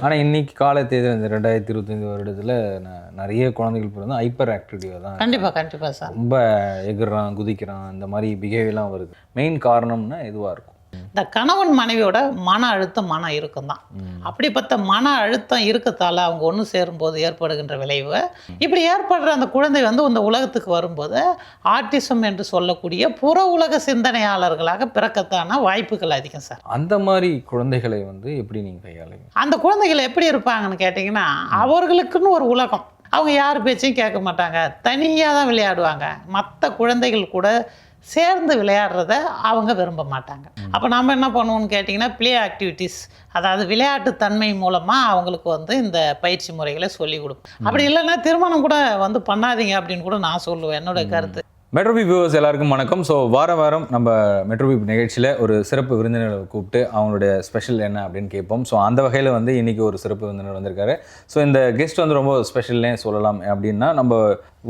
ஆனால் இன்னைக்கு கால தேதி இந்த ரெண்டாயிரத்தி இருபத்தஞ்சி வருடத்தில் ந- நிறைய குழந்தைகள் பிறந்து ஹைப்பர் ஆக்டிவிட்டியாக தான் கண்டிப்பாக கண்டிப்பாக சார். ரொம்ப எகுறான் குதிக்கிறான் இந்த மாதிரி பிஹேவியர்லாம் வருது. மெயின் காரணம்னா இதுவாக இருக்கும். இந்த கணவன் மனைவியோட மன அழுத்தம் மன இறுக்கம் தான் அப்படிப்பட்ட மன அழுத்தம் இருக்கத்தால் அவங்க ஒன்று சேரும்போது ஏற்படுகின்ற விளைவு இப்படி ஏற்படுற அந்த குழந்தை வந்து இந்த உலகத்துக்கு வரும்போது ஆட்டிசம் என்று சொல்லக்கூடிய புற உலக சிந்தனையாளர்களாக பிறக்கத்தான வாய்ப்புகள் அதிகம் சார். அந்த மாதிரி குழந்தைகளை வந்து எப்படி நீங்கள் கையாளுங்க அந்த குழந்தைகள் எப்படி இருப்பாங்கன்னு கேட்டிங்கன்னா அவர்களுக்குன்னு ஒரு உலகம். அவங்க யார் பேச்சையும் கேட்க மாட்டாங்க. தனியாக தான் விளையாடுவாங்க. மற்ற குழந்தைகள் கூட சேர்ந்து விளையாடுறத அவங்க விரும்ப மாட்டாங்க. அப்போ நம்ம என்ன பண்ணுவோம்னு கேட்டிங்கன்னா ப்ளே ஆக்டிவிட்டீஸ் அதாவது விளையாட்டு தன்மை மூலமாக அவங்களுக்கு வந்து இந்த பயிற்சி முறைகளை சொல்லி கொடுப்போம் அப்படி இல்லைன்னா திருமணம் கூட வந்து பண்ணாதீங்க அப்படின்னு கூட நான் சொல்லுவேன். என்னோட கருத்து. மெட்ரோபி வியூவர்ஸ் எல்லாருக்கும் வணக்கம். ஸோ வார வாரம் நம்ம மெட்ரோபி நிகழ்ச்சியில் ஒரு சிறப்பு விருந்தினரை கூப்பிட்டு அவங்களுடைய ஸ்பெஷல் என்ன அப்படின்னு கேட்போம். ஸோ அந்த வகையில் வந்து இன்றைக்கி ஒரு சிறப்பு விருந்தினர் வந்திருக்காரு. ஸோ இந்த கெஸ்ட் வந்து ரொம்ப ஸ்பெஷல்னே சொல்லலாம் அப்படின்னா நம்ம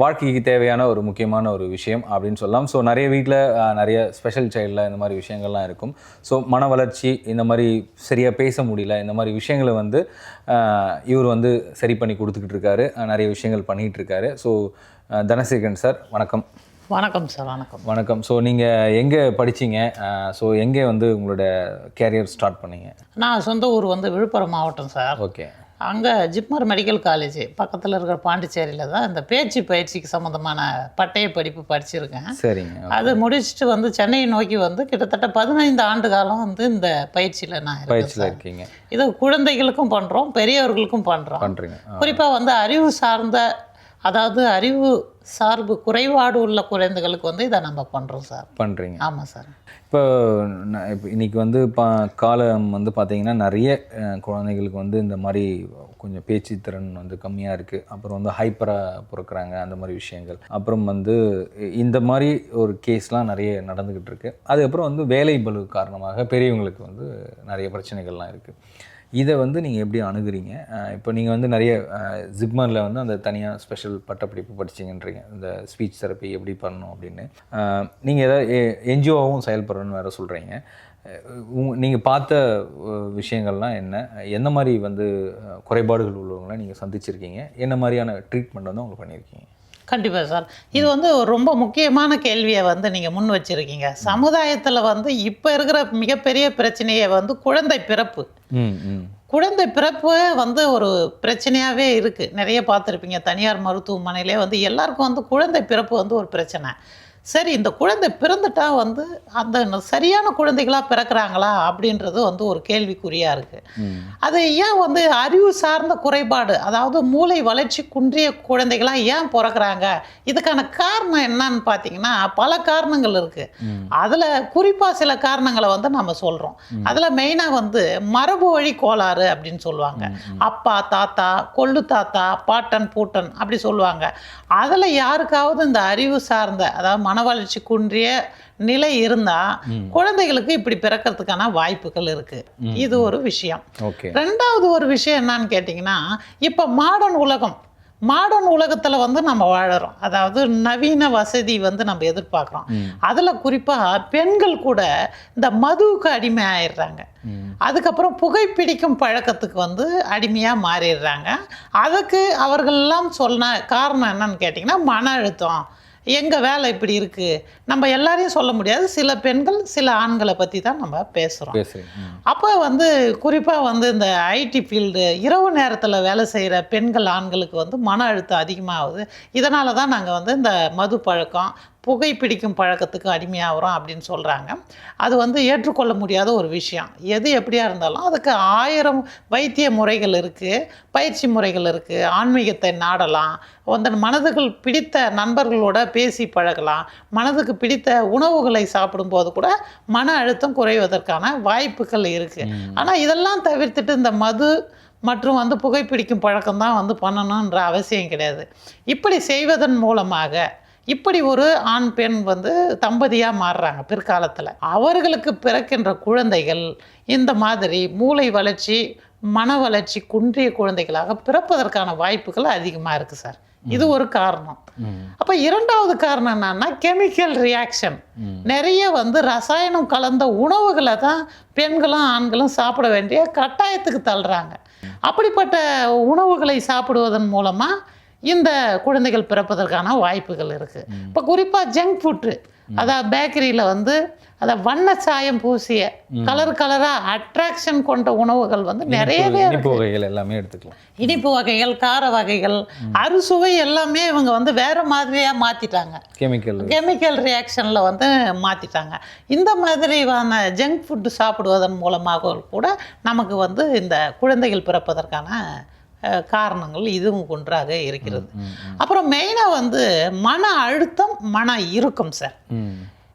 வாழ்க்கைக்கு தேவையான ஒரு முக்கியமான ஒரு விஷயம் அப்படின்னு சொல்லலாம். ஸோ நிறைய வீட்டில் நிறைய ஸ்பெஷல் சைல்டில் இந்த மாதிரி விஷயங்கள்லாம் இருக்கும். ஸோ மன வளர்ச்சி இந்த மாதிரி சரியாக பேச முடியல இந்த மாதிரி விஷயங்களை வந்து இவர் வந்து சரி பண்ணி கொடுத்துக்கிட்டு இருக்காரு. நிறைய விஷயங்கள் பண்ணிகிட்டு இருக்காரு. ஸோ தனசேகரன் சார் வணக்கம். வணக்கம் சார் வணக்கம். வணக்கம். ஸோ நீங்கள் எங்கே படிச்சீங்க? ஸோ எங்கே வந்து உங்களோட கேரியர் ஸ்டார்ட் பண்ணீங்க? நான் சொந்த ஊர் வந்து விழுப்புரம் மாவட்டம் சார். ஓகே. அங்கே ஜிப்மர் மெடிக்கல் காலேஜ் பக்கத்தில் இருக்கிற பாண்டிச்சேரியில் தான் இந்த பேச்சு பயிற்சிக்கு சம்மந்தமான பட்டய படிப்பு படிச்சிருக்கேன். சரிங்க அது முடிச்சுட்டு வந்து சென்னையை நோக்கி வந்து கிட்டத்தட்ட பதினைந்து ஆண்டு காலம் வந்து இந்த பயிற்சியில் நான் பயிற்சியில். இருக்கீங்க. இது குழந்தைகளுக்கும் பண்ணுறோம் பெரியவர்களுக்கும் பண்ணுறோம் பண்ணுறீங்க குறிப்பாக வந்து அறிவு சார்ந்த அதாவது அறிவு சார்பு குறைபாடு உள்ள குழந்தைகளுக்கு வந்து இதை நம்ம பண்ணுறோம் சார். பண்ணுறீங்க ஆமாம் சார். இப்போ இப்போ இன்னைக்கு வந்து பா காலம் வந்து பார்த்தீங்கன்னா நிறைய குழந்தைகளுக்கு வந்து இந்த மாதிரி கொஞ்சம் பேச்சு திறன் வந்து கம்மியாக இருக்குது அப்புறம் வந்து ஹைப்பராக பிறக்கிறாங்க அந்த மாதிரி விஷயங்கள். அப்புறம் வந்து இந்த மாதிரி ஒரு கேஸ்லாம் நிறைய நடந்துக்கிட்டு இருக்கு. அதுக்கப்புறம் வந்து வேலை பளு காரணமாக பெரியவங்களுக்கு வந்து நிறைய பிரச்சனைகள்லாம் இருக்குது இதை வந்து நீங்கள் எப்படி அணுகுறீங்க? இப்போ நீங்கள் வந்து நிறைய ஜிப்மரில் வந்து அந்த தனியாக ஸ்பெஷல் பட்டப்படிப்பு படிச்சீங்கன்றீங்க. இந்த ஸ்பீச் தெரப்பி எப்படி பண்ணணும் அப்படின்னு. நீங்கள் ஏதாவது என்ஜிஓவும் செயல்படணும்னு வேறு சொல்கிறீங்க நீங்கள் பார்த்த விஷயங்கள்லாம் என்ன? எந்த மாதிரி வந்து குறைபாடுகள் உள்ளவங்களை நீங்கள் சந்திச்சிருக்கீங்க? என்ன மாதிரியான ட்ரீட்மெண்ட் வந்து உங்களுக்கு பண்ணியிருக்கீங்க? கண்டிப்பாக சார். இது வந்து ரொம்ப முக்கியமான கேள்வியை வந்து நீங்கள் முன் வச்சிருக்கீங்க. சமுதாயத்தில் வந்து இப்போ இருக்கிற மிகப்பெரிய பிரச்சனையை வந்து குழந்தை பிறப்பு. குழந்தை பிறப்பு வந்து ஒரு பிரச்சனையாகவே இருக்குது நிறைய பார்த்துருப்பீங்க. தனியார் மருத்துவமனையிலே வந்து எல்லாருக்கும் வந்து குழந்தை பிறப்பு வந்து ஒரு பிரச்சனை. சரி இந்த குழந்தை பிறந்துட்டா வந்து அந்த சரியான குழந்தைகளாக பிறக்கிறாங்களா அப்படின்றது வந்து ஒரு கேள்விக்குறியாக இருக்குது அது ஏன் வந்து அறிவு சார்ந்த குறைபாடு அதாவது மூளை வளர்ச்சி குன்றிய குழந்தைகளாக ஏன் பிறக்கிறாங்க? இதுக்கான காரணம் என்னன்னு பார்த்தீங்கன்னா பல காரணங்கள் இருக்குது. அதில் குறிப்பாக சில காரணங்களை வந்து நம்ம சொல்கிறோம் அதில் மெயினாக வந்து மரபு வழி கோளாறு அப்படின்னு சொல்லுவாங்க. அப்பா தாத்தா கொள்ளு தாத்தா பாட்டன் பூட்டன் அப்படி சொல்லுவாங்க. அதில் யாருக்காவது இந்த அறிவு சார்ந்த அதாவது மன வளர்ச்சி குன்றிய நிலை இருந்தால் குழந்தைகளுக்கு இப்படி பிறக்கிறதுக்கான வாய்ப்புகள் இருக்குது இது ஒரு விஷயம். ரெண்டாவது ஒரு விஷயம் என்னன்னு கேட்டிங்கன்னா இப்போ மாடர்ன் உலகம் மாடர்ன் உலகத்தில் வந்து நம்ம வாழறோம். அதாவது நவீன வசதி வந்து நம்ம எதிர்பார்க்குறோம். அதில் குறிப்பாக பெண்கள் கூட இந்த மதுவுக்கு அடிமை ஆயிடுறாங்க. அதுக்கப்புறம் புகைப்பிடிக்கும் பழக்கத்துக்கு வந்து அடிமையாக மாறிடுறாங்க. அதுக்கு அவர்கள்லாம் சொன்ன காரணம் என்னன்னு கேட்டிங்கன்னா மன அழுத்தம். எங்கள் வேலை இப்படி இருக்குது நம்ம எல்லாரையும் சொல்ல முடியாது. சில பெண்கள் சில ஆண்களை பற்றி தான் நம்ம பேசுகிறோம் அப்போ வந்து குறிப்பாக வந்து இந்த ஐடி ஃபீல்டு இரவு நேரத்தில் வேலை செய்கிற பெண்கள் ஆண்களுக்கு வந்து மன அழுத்தம் அதிகமாகுது. இதனால தான் நாங்கள் வந்து இந்த மது பழக்கம் புகைப்பிடிக்கும் பழக்கத்துக்கு அடிமையாகிறோம் அப்படின்னு சொல்கிறாங்க அது வந்து ஏற்றுக்கொள்ள முடியாத ஒரு விஷயம். எது எப்படியா இருந்தாலும் அதுக்கு ஆயிரம் வைத்திய முறைகள் இருக்குது பயிற்சி முறைகள் இருக்குது ஆன்மீகத்தை நாடலாம் அந்த மனதுகள் பிடித்த நண்பர்களோட பேசி பழகலாம் மனதுக்கு பிடித்த உணவுகளை சாப்பிடும்போது கூட மன அழுத்தம் குறைவதற்கான வாய்ப்புகள் இருக்குது ஆனால் இதெல்லாம் தவிர்த்துட்டு இந்த மது மற்றும் வந்து புகைப்பிடிக்கும் பழக்கம் தான் வந்து பண்ணணுன்ற அவசியம் கிடையாது. இப்படி செய்வதன் மூலமாக இப்படி ஒரு ஆண் பெண் வந்து தம்பதியாக மாறுறாங்க பிற்காலத்தில். அவர்களுக்கு பிறக்கின்ற குழந்தைகள் இந்த மாதிரி மூளை வளர்ச்சி மன வளர்ச்சி குன்றிய குழந்தைகளாக பிறப்பதற்கான வாய்ப்புகள் அதிகமாக இருக்குது சார். இது ஒரு காரணம். அப்போ இரண்டாவது காரணம் என்னன்னா கெமிக்கல் ரியாக்ஷன். நிறைய வந்து ரசாயனம் கலந்த உணவுகளை தான் பெண்களும் ஆண்களும் சாப்பிட வேண்டிய கட்டாயத்துக்கு தள்ளுறாங்க. அப்படிப்பட்ட உணவுகளை சாப்பிடுவதன் மூலமாக இந்த குழந்தைகள் பிறப்பதற்கான வாய்ப்புகள் இருக்குது இப்போ குறிப்பாக ஜங்க் ஃபுட்டு அதாவது பேக்கரியில் வந்து அதை வண்ண சாயம் பூசிய கலர் கலராக அட்ராக்ஷன் கொண்ட உணவுகள் வந்து நிறையவே இனிப்பு வகைகள் எல்லாமே எடுத்துக்கலாம். இனிப்பு வகைகள் கார வகைகள் அறுசுவை எல்லாமே இவங்க வந்து வேற மாதிரியாக மாற்றிட்டாங்க கெமிக்கல் கெமிக்கல் ரியாக்ஷனில் வந்து மாற்றிட்டாங்க இந்த மாதிரியான ஜங்க் ஃபுட்டு சாப்பிடுவதன் மூலமாக கூட நமக்கு வந்து இந்த குழந்தைகள் பிறப்பதற்கான காரணங்கள் இதுவும் ஒன்றாக இருக்கிறது. அப்புறம் மெயினாக வந்து மன அழுத்தம் மன இறுக்கம் சார்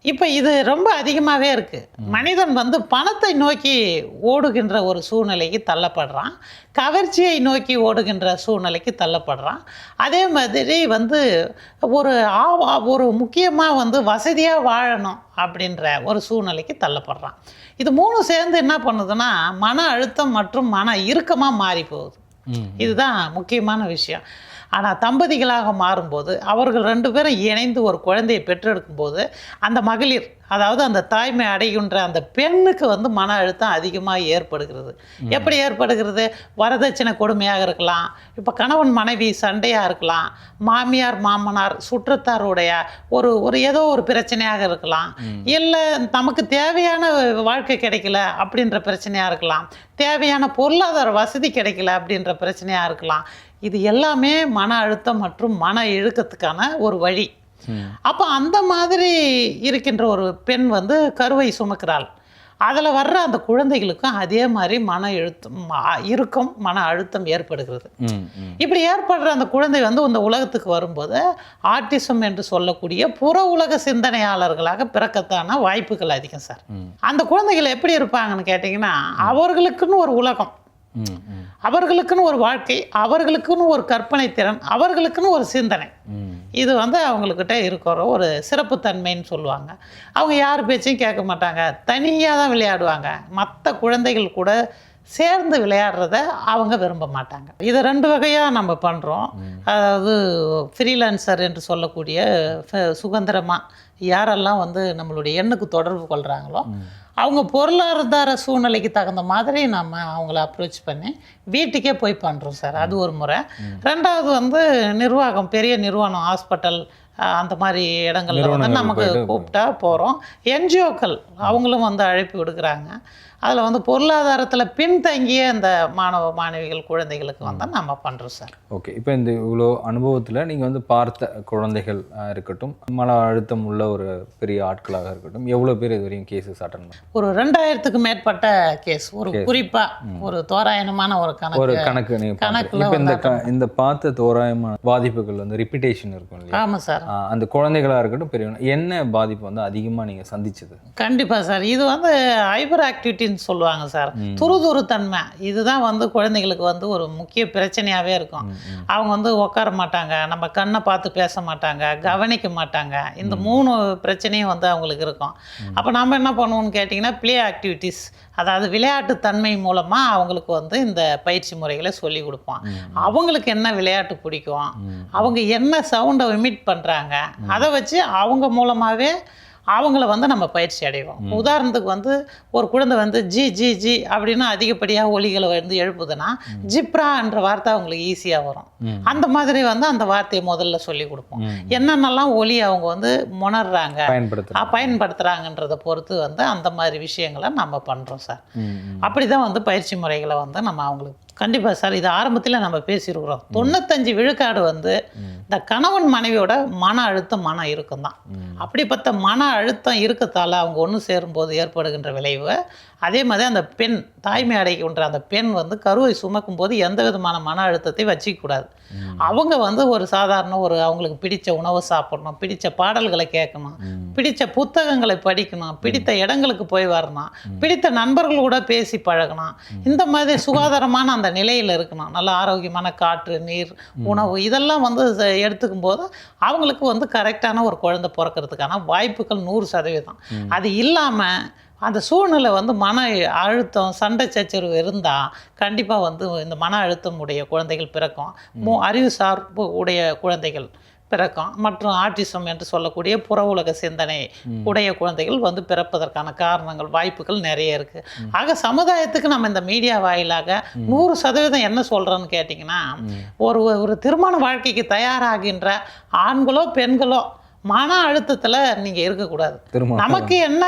இப்போ இது ரொம்ப அதிகமாகவே இருக்குது மனிதன் வந்து பணத்தை நோக்கி ஓடுகின்ற ஒரு சூழ்நிலைக்கு தள்ளப்படுறான். கவர்ச்சியை நோக்கி ஓடுகின்ற சூழ்நிலைக்கு தள்ளப்படுறான். அதே மாதிரி வந்து ஒரு ஆ- ஒரு முக்கியமாக வந்து வசதியாக வாழணும் அப்படின்ற ஒரு சூழ்நிலைக்கு தள்ளப்படுறான். இது மூணு சேர்ந்து என்ன பண்ணுதுன்னா மன அழுத்தம் மற்றும் மன இறுக்கமாக மாறி போகுது. இதுதான் முக்கியமான விஷயம். ஆனால் தம்பதிகளாக மாறும்போது அவர்கள் ரெண்டு பேரும் இணைந்து ஒரு குழந்தையை பெற்றெடுக்கும் போது அந்த மகளிர் அதாவது அந்த தாய்மை அடைகின்ற அந்த பெண்ணுக்கு வந்து மன அழுத்தம் அதிகமாக ஏற்படுகிறது. எப்படி ஏற்படுகிறது? வரதட்சணை கொடுமையாக இருக்கலாம். இப்போ கணவன் மனைவி சண்டையாக இருக்கலாம். மாமியார் மாமனார் சுற்றத்தாருடைய ஒரு ஒரு ஏதோ ஒரு பிரச்சனையாக இருக்கலாம். இல்லை நமக்கு தேவையான வாழ்க்கை கிடைக்கல அப்படின்ற பிரச்சனையாக இருக்கலாம். தேவையான பொருளாதார வசதி கிடைக்கல அப்படின்ற பிரச்சனையாக இருக்கலாம். இது எல்லாமே மன அழுத்தம் மற்றும் மன இழுக்கத்துக்கான ஒரு வழி. அப்போ அந்த மாதிரி இருக்கின்ற ஒரு பெண் வந்து கருவை சுமக்கிறாள். அதில் வர்ற அந்த குழந்தைகளுக்கும் அதே மாதிரி மன எழுத்தம் ம- இறுக்கம் மன அழுத்தம் ஏற்படுகிறது. இப்படி ஏற்படுற அந்த குழந்தை வந்து இந்த உலகத்துக்கு வரும்போது ஆட்டிசம் என்று சொல்லக்கூடிய புற உலக சிந்தனையாளர்களாக பிறக்கத்தான வாய்ப்புகள் அதிகம் சார். அந்த குழந்தைகள் எப்படி இருப்பாங்கன்னு கேட்டிங்கன்னா அவர்களுக்குன்னு ஒரு உலகம். அவர்களுக்குன்னு ஒரு வாழ்க்கை அவர்களுக்குன்னு ஒரு கற்பனை திறன் அவர்களுக்குன்னு ஒரு சிந்தனை. இது வந்து அவங்கக்கிட்ட இருக்கிற ஒரு சிறப்புத்தன்மைன்னு சொல்லுவாங்க. அவங்க யார் பேச்சையும் கேட்க மாட்டாங்க. தனியாக தான் விளையாடுவாங்க. மற்ற குழந்தைகள் கூட சேர்ந்து விளையாடுறத அவங்க விரும்ப மாட்டாங்க. இது ரெண்டு வகையாக நம்ம பண்ணுறோம் அதாவது ஃப்ரீலான்சர் என்று சொல்லக்கூடிய சுதந்திரமாக யாரெல்லாம் வந்து நம்மளுடைய எண்ணுக்கு தொடர்பு கொள்கிறாங்களோ அவங்க பொருளாதார சூழ்நிலைக்கு தகுந்த மாதிரி நம்ம அவங்கள அப்ரோச் பண்ணி வீட்டுக்கே போய் பண்ணுறோம் சார். அது ஒரு முறை. ரெண்டாவது வந்து நிர்வாகம் பெரிய நிறுவனம் ஹாஸ்பிட்டல் அந்த மாதிரி இடங்கள்ல வந்து நமக்கு கூப்பிட்டா போகிறோம் என்ஜிஓக்கள் அவங்களும் வந்து அழைப்பு விடுக்கிறாங்க. அதில் வந்து பொருளாதாரத்தில் பின்தங்கிய அந்த மாணவ மாணவிகள் குழந்தைகளுக்கு வந்து நம்ம பண்ணுறோம் சார். ஓகே. இப்போ இந்த இவ்வளோ அனுபவத்தில் நீங்கள் வந்து பார்த்த குழந்தைகள் இருக்கட்டும் மன அழுத்தம் உள்ள ஒரு பெரிய ஆட்களாக இருக்கட்டும் எவ்வளோ பேர் இது வரையும் கேசஸ் அட்டன் ஒரு ரெண்டாயிரத்துக்கு மேற்பட்ட கேஸ் ஒரு குறிப்பாக ஒரு தோராயமான ஒரு ஒரு கணக்கு கணக்கு நீங்கள் கணக்குல இப்போ இந்த இந்த பார்த்த தோராயமான பாதிப்புகள் வந்து ரிப்பிட்டேஷன் இருக்கும் இல்லையா? ஆமாம் சார். அந்த குழந்தைகளாக இருக்கட்டும் பெரியவங்க என்ன பாதிப்பு வந்து அதிகமாக நீங்கள் சந்திச்சது? கண்டிப்பாக சார். இது வந்து ஹைப்பர் ஆக்டிவிட்டின்னு சொல்லுவாங்க சார். துருதுருத்தன்மை. இதுதான் வந்து குழந்தைகளுக்கு வந்து ஒரு முக்கிய பிரச்சனையாகவே இருக்கும். அவங்க வந்து உட்கார மாட்டாங்க. நம்ம கண்ணை பார்த்து பேச மாட்டாங்க. கவனிக்க மாட்டாங்க. இந்த மூணு பிரச்சனையும் வந்து அவங்களுக்கு இருக்கும். அப்போ நம்ம என்ன பண்ணுவோம்னு கேட்டிங்கன்னா ப்ளே ஆக்டிவிட்டீஸ் அதாவது விளையாட்டு தன்மை மூலமாக அவங்களுக்கு வந்து இந்த பயிற்சி முறைகளை சொல்லி கொடுப்போம். அவங்களுக்கு என்ன விளையாட்டு பிடிக்கும்? அவங்க என்ன சவுண்டை இமிட் பண்ணுறாங்க அதை வச்சு அவங்க மூலமாகவே அவங்கள வந்து நம்ம பயிற்சி அடைவோம். உதாரணத்துக்கு வந்து ஒரு குழந்தை வந்து ஜி ஜி ஜி அப்படின்னு அதிகப்படியாக ஒலிகளை வந்து எழுப்புதுன்னா ஜிப்ரா என்ற வார்த்தை அவங்களுக்கு ஈஸியாக வரும். அந்த மாதிரி வந்து அந்த வார்த்தையை முதல்ல சொல்லி கொடுப்போம். என்னென்னலாம் ஒலி அவங்க வந்து உணர்றாங்க பயன்படுத்துகிறாங்கன்றதை பொறுத்து வந்து அந்த மாதிரி விஷயங்களை நம்ம பண்ணுறோம் சார். அப்படி தான் வந்து பயிற்சி முறைகளை வந்து நம்ம அவங்களுக்கு கண்டிப்பாக சார் இது ஆரம்பத்தில் நம்ம பேசியிருக்கிறோம். தொண்ணூத்தஞ்சு விழுக்காடு வந்து இந்த கணவன் மனைவியோட மன அழுத்தம் மன இறுக்கம் தான் அப்படிப்பட்ட மன அழுத்தம் இருக்கத்தால் அவங்க ஒன்று சேரும்போது ஏற்படுகின்ற விளைவு அதே மாதிரி அந்த பெண் தாய்மை அடைகின்ற அந்த பெண் வந்து கருவை சுமக்கும் போது எந்த விதமான மன அழுத்தத்தை வச்சிக்கக்கூடாது அவங்க வந்து ஒரு சாதாரண ஒரு அவங்களுக்கு பிடிச்ச உணவை சாப்பிடணும் பிடிச்ச பாடல்களை கேட்கணும் பிடிச்ச புத்தகங்களை படிக்கணும் பிடித்த இடங்களுக்கு போய் வரணும் பிடித்த நண்பர்கள் கூட பேசி பழகணும். இந்த மாதிரி சுகாதாரமான அந்த நிலையில் இருக்கணும். நல்ல ஆரோக்கியமான காற்று நீர் உணவு இதெல்லாம் வந்து எடுத்துக்கும் போது அவங்களுக்கு வந்து கரெக்டான ஒரு குழந்தை பிறக்கிறதுக்கான வாய்ப்புகள் நூறு சதவீதம். அது இல்லாமல் அந்த சூழ்நிலை வந்து மன அழுத்தம் சண்டை சச்சரவு இருந்தால் கண்டிப்பாக வந்து இந்த மன அழுத்தம் உடைய குழந்தைகள் பிறக்கும். மு அறிவு சார்பு உடைய குழந்தைகள் பிறக்கும். மற்றும் ஆட்டிசம் என்று சொல்லக்கூடிய புற உலக சிந்தனை உடைய குழந்தைகள் வந்து பிறப்பதற்கான காரணங்கள் வாய்ப்புகள் நிறைய இருக்கு. ஆக சமுதாயத்துக்கு நம்ம இந்த மீடியா வாயிலாக நூறு சதவீதம் என்ன சொல்றோன்னு கேட்டிங்கன்னா ஒரு ஒரு திருமண வாழ்க்கைக்கு தயாராகின்ற ஆண்களோ பெண்களோ மன அழுத்தத்துல நீங்க இருக்கக்கூடாது. நமக்கு என்ன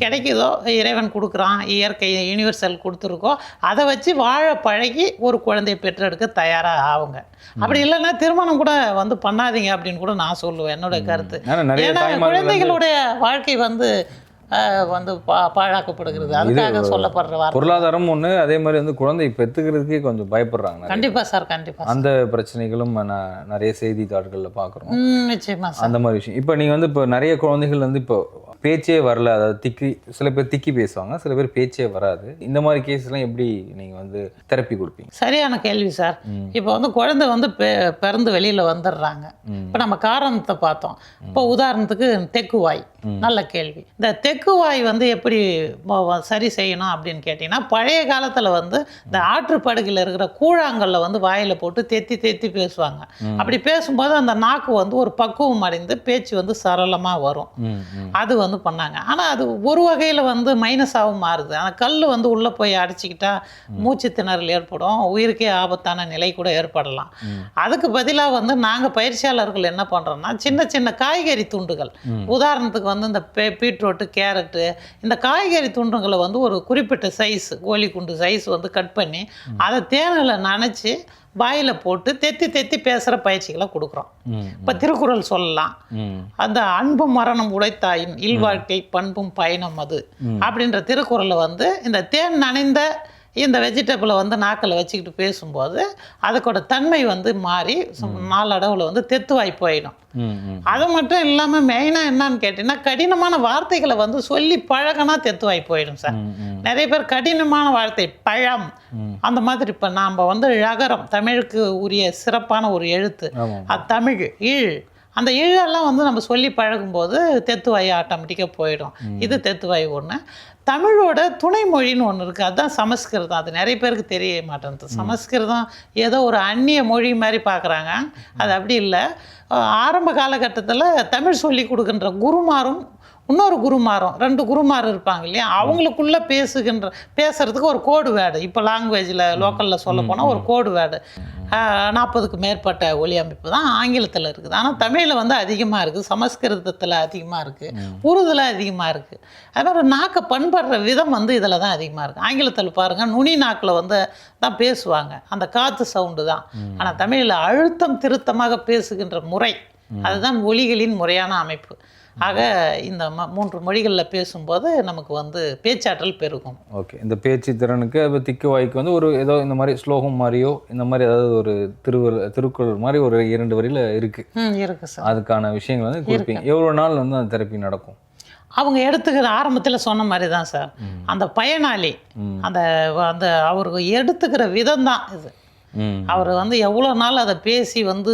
கிடைக்குதோ இறைவன் கொடுக்குறான் இயற்கை யூனிவர்சல் கொடுத்துருக்கோ அதை வச்சு வாழ பழகி ஒரு குழந்தையை பெற்றெடுக்க தயாராக ஆகுங்க. அப்படி இல்லைன்னா திருமணம் கூட வந்து பண்ணாதீங்க அப்படின்னு கூட நான் சொல்லுவேன் என்னோட கருத்து. ஏன்னா குழந்தைகளுடைய வாழ்க்கை வந்து வந்து பா பாழாக்கப்படுகிறது. அதுக்காக சொல்லப்படுற வார்த்தை. பொருளாதாரம் ஒண்ணு அதே மாதிரி வந்து குழந்தை பெத்துக்கிறதுக்கே கொஞ்சம் பயப்படுறாங்க நிறைய. கண்டிப்பா சார் கண்டிப்பா அந்த பிரச்சனைகளும் நான் நிறைய செய்தித்தாள்கள்ல பார்க்குறோம் ம், நிச்சயமா சார். அந்த மாதிரி விஷயம். இப்போ நீங்கள் வந்து இப்போ நிறைய குழந்தைகள் வந்து இப்போ பேச்சே வரல அதாவது திக்கி சில பேர் திக்கி பேசுவாங்க சில பேர் பேச்சே வராது. இந்த மாதிரி கேஸ்லாம் எப்படி நீங்கள் வந்து தெரப்பி கொடுப்பீங்க? சரியான கேள்வி சார். இப்போ வந்து குழந்தை வந்து பிறந்து வெளியில் வந்துடுறாங்க. இப்போ நம்ம காரணத்தை பார்த்தோம். இப்போ உதாரணத்துக்கு தெக்குவாய். நல்ல கேள்வி. இந்த தெக்குவாய் வந்து எப்படி சரி செய்யணும் அப்படின்னு கேட்டிங்கன்னா பழைய காலத்தில் வந்து இந்த ஆற்றுப்படுகையில் இருக்கிற கூழாங்கல்ல வந்து வாயில் போட்டு தெத்தி தெத்தி பேசுவாங்க. அப்படி பேசும்போது அந்த நாக்கு வந்து ஒரு பக்குவம் அடைந்து பேச்சு வந்து சரளமாக வரும். அது வந்து பண்ணாங்க. ஆனால் அது ஒரு வகையில் வந்து மைனஸாகவும் மாறுது. அந்த கல் வந்து உள்ளே போய் அடைச்சிக்கிட்டா மூச்சு திணறல் ஏற்படும். உயிருக்கே ஆபத்தான நிலை கூட ஏற்படலாம். அதுக்கு பதிலாக வந்து நாங்கள் பயிற்சியாளர்கள் என்ன பண்ணுறோம்னா சின்ன சின்ன காய்கறி துண்டுகள். உதாரணத்துக்கு வந்து இந்த பே பீட்ரூட்டு கேரட்டு இந்த காய்கறி துண்டுகளை வந்து ஒரு குறிப்பிட்ட சைஸ் கோழி குண்டு சைஸ் வந்து கட் பண்ணி அதை தேனில் நனைச்சி வாயில் போட்டு தெத்தி தெத்தி பேசுகிற பயிற்சிகளை கொடுக்குறோம். இப்போ திருக்குறள் சொல்லலாம். அந்த அன்பும் மரணம் உடைத்தாயின் இல்வாழ்க்கை பண்பும் பயணம் அது. அப்படின்ற திருக்குறளை வந்து இந்த தேன் நனைந்த இந்த வெஜிடபிளை வந்து நாக்கில் வச்சுக்கிட்டு பேசும்போது அதுக்கோட தன்மை வந்து மாறி நாளடைவுல வந்து தெத்துவாய் போயிடும். அது மட்டும் இல்லாமல் மெயினாக என்னன்னு கேட்டிங்கன்னா கடினமான வார்த்தைகளை வந்து சொல்லி பழகினா தெத்துவாய் போயிடும் சார். நிறைய பேர் கடினமான வார்த்தை பழம் அந்த மாதிரி இப்போ நாம் வந்து ழகரம் தமிழுக்கு உரிய சிறப்பான ஒரு எழுத்து. அது தமிழ் ஈழ் அந்த ஈழெல்லாம் வந்து நம்ம சொல்லி பழகும்போது தெத்துவாய் ஆட்டோமேட்டிக்காக போயிடும். இது தெத்துவாய் ஒன்று தமிழோட துணை மொழின்னு ஒன்று இருக்குது அதுதான் சமஸ்கிருதம். அது நிறைய பேருக்கு தெரிய மாட்டேங்குது சமஸ்கிருதம் ஏதோ ஒரு அந்நிய மொழி மாதிரி பார்க்குறாங்க. அது அப்படி இல்லை. ஆரம்ப காலகட்டத்தில் தமிழ் சொல்லி கொடுக்கின்ற குருமாரும் இன்னொரு குருமாரும் ரெண்டு குருமார் இருப்பாங்க இல்லையா? அவங்களுக்குள்ள பேசுகின்ற பேசுறதுக்கு ஒரு கோடு வேர்டு இப்போ லாங்குவேஜில் லோக்கலில் சொல்ல போனால் ஒரு கோடு வேர்டு நாற்பதுக்கு மேற்பட்ட ஒலி அமைப்பு தான் ஆங்கிலத்தில் இருக்குது. ஆனால் தமிழில் வந்து அதிகமாக இருக்குது. சமஸ்கிருதத்தில் அதிகமாக இருக்குது உருதுல அதிகமாக இருக்குது அது மாதிரி நாக்கை பண்படுற விதம் வந்து இதில் தான் அதிகமாக இருக்குது ஆங்கிலத்தில் பாருங்கள் நுனி நாக்கில் வந்து தான் பேசுவாங்க. அந்த காற்று சவுண்டு தான். ஆனால் தமிழில் அழுத்தம் திருத்தமாக பேசுகின்ற முறை அதுதான் ஒலிகளின் முறையான அமைப்பு. ஆக இந்த ம மூன்று மொழிகளில் பேசும்போது நமக்கு வந்து பேச்சாற்றல் பெருகும். ஓகே. இந்த பேச்சு திறனுக்கு அது திக்கு வாய்க்கு வந்து ஒரு ஏதோ இந்த மாதிரி ஸ்லோகம் மாதிரியோ இந்த மாதிரி ஏதாவது ஒரு திருவள் திருக்குறள் மாதிரி ஒரு இரண்டு வரியில் இருக்குது ம் இருக்கு சார். அதுக்கான விஷயங்கள் வந்து கொடுப்பீங்க. எவ்வளோ நாள் வந்து அந்த தெரப்பி நடக்கும்? அவங்க எடுத்துக்கிற ஆரம்பத்தில் சொன்ன மாதிரி தான் சார் அந்த பயனாளி அந்த அந்த அவருக்கு எடுத்துக்கிற விதம் தான் இது அவர் வந்து எவ்வளோ நாள் அதை பேசி வந்து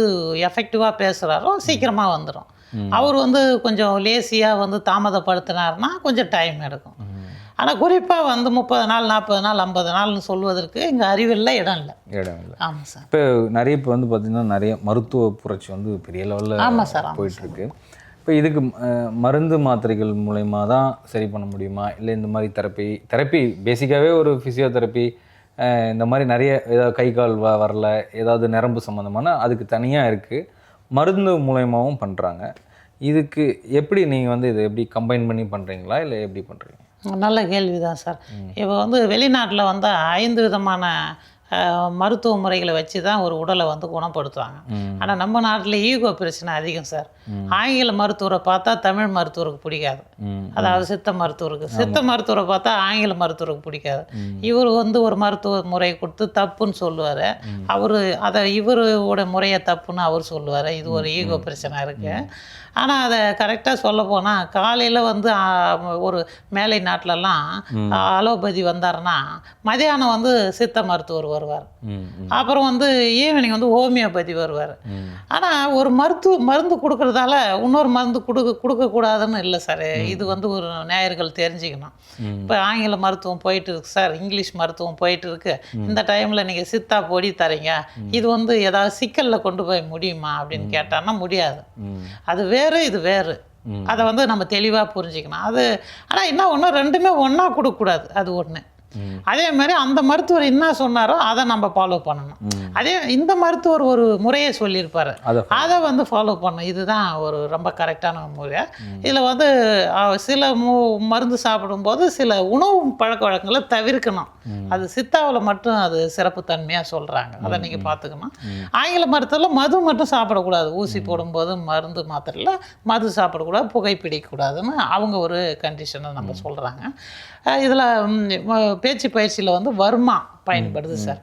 எஃபெக்டிவாக பேசுகிறாரோ சீக்கிரமாக வந்துடும் அவர் வந்து கொஞ்சம் லேசியாக வந்து தாமதப்படுத்தினார்னா கொஞ்சம் டைம் எடுக்கும். ஆனால் குறிப்பாக வந்து முப்பது நாள் நாற்பது நாள் ஐம்பது நாள்னு சொல்வதற்கு இங்கே அறிவில்லை இடம் இல்லை. இடம் இல்லை. ஆமாம் சார். இப்போ நிறைய இப்போ வந்து பார்த்திங்கன்னா நிறைய மருத்துவ புரட்சி வந்து பெரிய லெவலில் ஆமாம் சார் போயிட்டுருக்கு இப்போ இதுக்கு மருந்து மாத்திரைகள் மூலயமா தான் சரி பண்ண முடியுமா? இல்லை இந்த மாதிரி தெரப்பி தெரப்பி பேசிக்காகவே ஒரு ஃபிசியோதெரப்பி இந்த மாதிரி நிறைய ஏதாவது கை கால் வரல ஏதாவது நரம்பு சம்மந்தமான அதுக்கு தனியாக இருக்குது மருந்து மூலயமாவும் பண்ணுறாங்க இதுக்கு எப்படி நீங்கள் வந்து இதை எப்படி கம்பைன் பண்ணி பண்ணுறீங்களா இல்லை எப்படி பண்ணுறீங்க நல்ல கேள்வி தான் சார் இப்போ வந்து வெளிநாட்டில் வந்து ஐந்து விதமான மருத்துவ முறைகளை வச்சு தான் ஒரு உடலை வந்து குணப்படுத்துவாங்க. ஆனால் நம்ம நாட்டில் ஈகோ பிரச்சனை அதிகம் சார். ஆங்கில மருத்துவரை பார்த்தா தமிழ் மருத்துவருக்கு பிடிக்காது. அதாவது சித்த மருத்துவருக்கு. சித்த மருத்துவரை பார்த்தா ஆங்கில மருத்துவருக்கு பிடிக்காது. இவர் வந்து ஒரு மருத்துவ முறை கொடுத்து தப்புன்னு சொல்லுவார். அவர் அதை இவரோட முறையை தப்புன்னு அவர் சொல்லுவார். இது ஒரு ஈகோ பிரச்சனை இருக்கு. ஆனால் அதை கரெக்டாக சொல்ல போனால் காலையில் வந்து ஒரு மேலை நாட்டிலலாம் அலோபதி வந்தாருன்னா மதியானம் வந்து சித்த மருத்துவர் வருவார். அப்புறம் வந்து ஈவினிங் வந்து ஹோமியோபதி வருவார். ஆனால் ஒரு மருத்துவ மருந்து கொடுக்கறதால இன்னொரு மருந்து கொடுக்க கொடுக்கக்கூடாதுன்னு இல்லை சார். இது வந்து ஒரு நேயர்கள் தெரிஞ்சுக்கணும். இப்போ ஆங்கில மருத்துவம் போயிட்டு இருக்கு சார். இங்கிலீஷ் மருத்துவம் போயிட்டு இருக்கு. இந்த டைமில் நீங்கள் சித்தா பொடி தரீங்க. இது வந்து ஏதாவது சிக்கலில் கொண்டு போய் முடியுமா அப்படின்னு கேட்டான்னா முடியாது. அது வேறு இது வேறு. அதை வந்து நம்ம தெளிவாக புரிஞ்சுக்கணும் அது ஆனால் என்ன ஒன்று ரெண்டுமே ஒன்றா கொடுக்கக்கூடாது அது ஒன்று. அதே மாதிரி அந்த மருத்துவர் என்ன சொன்னாரோ அதை நம்ம ஃபாலோ பண்ணணும். அதே இந்த மருத்துவர் ஒரு முறையை சொல்லியிருப்பாரு. அதை வந்து ஃபாலோ பண்ணணும். இதுதான் ஒரு ரொம்ப கரெக்டான முறை இதில் வந்து சில மு மருந்து சாப்பிடும்போது சில உணவு பழக்க வழக்கங்களை தவிர்க்கணும். அது சித்தாவில் மட்டும் அது சிறப்பு தன்மையாக சொல்கிறாங்க அதை நீங்கள் பார்த்துக்கணும். ஆங்கில மருத்துவத்தில் மது மட்டும் சாப்பிடக்கூடாது. ஊசி போடும்போது மருந்து மாத்திரையில் மது சாப்பிடக்கூடாது புகைப்பிடிக்கக்கூடாதுன்னு அவங்க ஒரு கண்டிஷனை நம்ம சொல்கிறாங்க இதில் பேச்சு பயிற்சியில் வந்து வர்மா பயன்படுது சார்.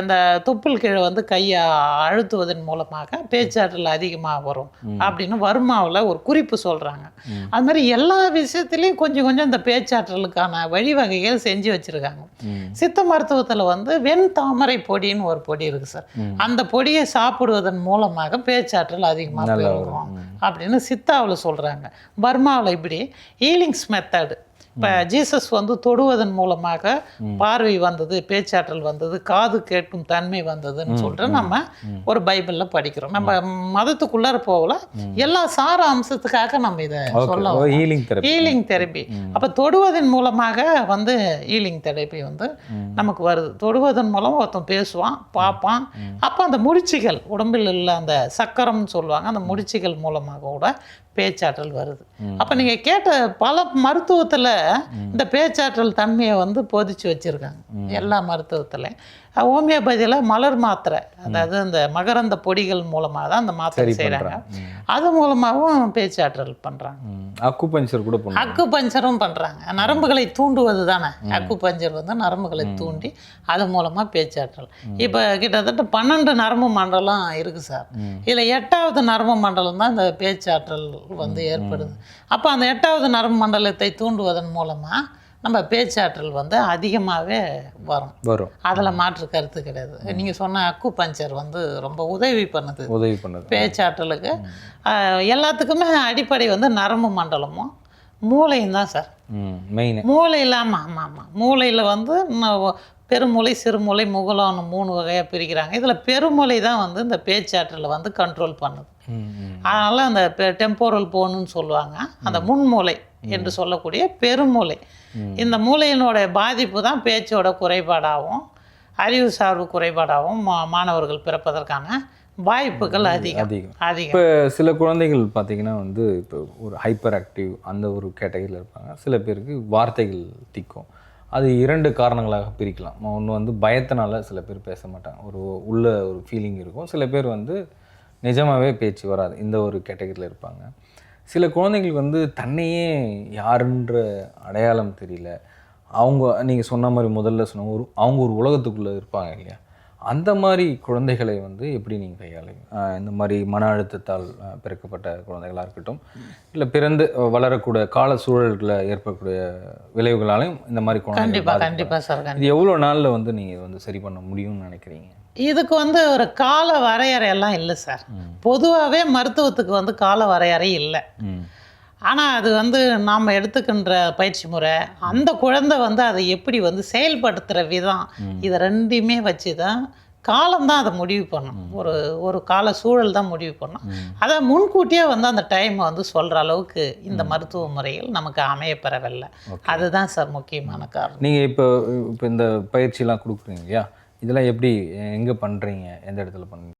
இந்த தொப்புள் கீழே வந்து கையை அழுத்துவதன் மூலமாக பேச்சாற்றல் அதிகமாக வரும் அப்படின்னு வர்மாவில் ஒரு குறிப்பு சொல்கிறாங்க அது மாதிரி எல்லா விஷயத்துலேயும் கொஞ்சம் கொஞ்சம் இந்த பேச்சாற்றலுக்கான வழிவகைகள் செஞ்சு வச்சுருக்காங்க. சித்த மருத்துவத்தில் வந்து வெண் தாமரை பொடின்னு ஒரு பொடி இருக்குது சார். அந்த பொடியை சாப்பிடுவதன் மூலமாக பேச்சாற்றல் அதிகமாக பெருகும் அப்படின்னு சித்தாவில் சொல்கிறாங்க பர்மாவில் இப்படி ஈலிங்ஸ் மெத்தடு இப்போ ஜீசஸ் வந்து தொடுவதன் மூலமாக பார்வை வந்தது பேச்சாற்றல் வந்தது காது கேட்கும் தன்மை வந்ததுன்னு சொல்லிட்டு நம்ம ஒரு பைபிளில் படிக்கிறோம். நம்ம மதத்துக்குள்ளார போகல. எல்லா சார அம்சத்துக்காக நம்ம இதை சொல்ல okay healing therapy healing therapy அப்போ தொடுவதன் மூலமாக வந்து ஹீலிங் தெரப்பி வந்து நமக்கு வருது. தொடுவதன் மூலம் ஒருத்தன் பேசுவான் பார்ப்பான். அப்போ அந்த முடிச்சுகள் உடம்பில் உள்ள அந்த சக்கரம்னு சொல்லுவாங்க. அந்த முடிச்சுகள் மூலமாக கூட பேச்சாற்றல் வருது. அப்போ நீங்கள் கேட்ட பல மருத்துவத்தில் இந்த பேச்சாற்றல் தன்மையை வந்து பொதிச்சு வச்சுருக்காங்க. எல்லா மருத்துவத்துலையும் ஹோமியோபதியில் மலர் மாத்திரை அதாவது இந்த மகரந்த பொடிகள் மூலமாக தான் அந்த மாத்திரை செய்கிறாங்க. அது மூலமாகவும் பேச்சாற்றல் பண்ணுறாங்க அக்கு பஞ்சர் கூட அக்கு பஞ்சரும் பண்ணுறாங்க நரம்புகளை தூண்டுவது தானே அக்கு பஞ்சர் வந்து நரம்புகளை தூண்டி அது மூலமாக பேச்சாற்றல். இப்போ கிட்டத்தட்ட பன்னெண்டு நரம்பு மண்டலம் இருக்குது சார். இதில் எட்டாவது நரம்பு மண்டலம் தான் இந்த பேச்சாற்றல் வந்து ஏற்படுது. அப்போ அந்த எட்டாவது நரம்பு மண்டலத்தை தூண்டுவதன் மூலமாக நம்ம பேச்சாற்றல் வந்து அதிகமாகவே வரும். வரும். அதில் மாற்று கருத்து கிடையாது. நீங்கள் சொன்ன அக்கு பஞ்சர் வந்து ரொம்ப உதவி பண்ணுது. உதவி பண்ணுது. பேச்சாற்றலுக்கு. எல்லாத்துக்குமே அடிப்படை வந்து நரம்பு மண்டலமும் மூளையும் தான் சார். மெயின் மூளை இல்லாமல் ஆமாம் ஆமாம் மூளையில் வந்து பெருமூளை சிறுமூளை முகலான்னு மூணு வகையாக பிரிக்கிறாங்க. இதில் பெருமூளை தான் வந்து இந்த பேச்சாற்றலை வந்து கண்ட்ரோல் பண்ணுது. அதனால் அந்த டெம்போரல் போனுன்னு சொல்லுவாங்க. அந்த முன்மூளை என்று சொல்லக்கூடிய பெருமூளை. இந்த மூளையினோட பாதிப்பு தான் பேச்சோட குறைபாடாகவும் அறிவு சார்பு குறைபாடாகவும் மா- மாணவர்கள் பிறப்பதற்கான வாய்ப்புகள் அதிகம். அதிகம். அதிகம். இப்போ சில குழந்தைகள் பார்த்தீங்கன்னா வந்து இப்போ ஒரு ஹைப்பர் ஆக்டிவ் அந்த ஒரு கேட்டகரியில் இருப்பாங்க. சில பேருக்கு வார்த்தைகள் திக்கும். அது இரண்டு காரணங்களாக பிரிக்கலாம். ஒன்று வந்து பயத்தினால சில பேர் பேச மாட்டாங்க. ஒரு உள்ள ஒரு ஃபீலிங் இருக்கும். சில பேர் வந்து நிஜமாகவே பேச்சு வராது. இந்த ஒரு கேட்டகரியில் இருப்பாங்க. சில குழந்தைங்களுக்கு வந்து தன்னையே யாருன்ற அடையாளம் தெரியல. அவங்க நீங்கள் சொன்ன மாதிரி முதல்ல சொன்ன ஒரு அவங்க ஒரு உலகத்துக்குள்ளே இருப்பாங்க இல்லையா? அந்த மாதிரி குழந்தைகளை வந்து எப்படி நீங்கள் கையாளுங்க? இந்த மாதிரி மன அழுத்தத்தால் பிறக்கப்பட்ட குழந்தைகளாக இருக்கட்டும் இல்லை பிறந்து வளரக்கூடிய கால சூழல்களில் ஏற்படக்கூடிய விளைவுகளாலையும் இந்த மாதிரி குழந்தைகள் கண்டிப்பாக. கண்டிப்பாக சார் இது எவ்வளோ நாளில் வந்து நீங்கள் வந்து சரி பண்ண முடியும்னு நினைக்கிறீங்க? இதுக்கு வந்து ஒரு கால வரையறையெல்லாம் இல்லை சார். பொதுவாகவே மருத்துவத்துக்கு வந்து கால வரையறை இல்லை. ஆனால் அது வந்து நாம் எடுத்துக்கின்ற பயிற்சி முறை அந்த குழந்தை வந்து அதை எப்படி வந்து செயல்படுத்துகிற விதம் இதை ரெண்டையுமே வச்சு தான் காலம்தான் அதை முடிவு பண்ணும். ஒரு ஒரு கால சூழல் தான் முடிவு பண்ணும். அதை முன்கூட்டியே வந்து அந்த டைமை வந்து சொல்கிற அளவுக்கு இந்த மருத்துவ முறைகள் நமக்கு அமையப்பெறவில்லை அதுதான் சார் முக்கியமான காரணம். நீங்கள் இப்போ இப்போ இந்த பயிற்சிலாம் கொடுக்குறீங்க இல்லையா? இதெல்லாம் எப்படி எங்கே பண்ணுறீங்க எந்த இடத்துல பண்ணுறீங்க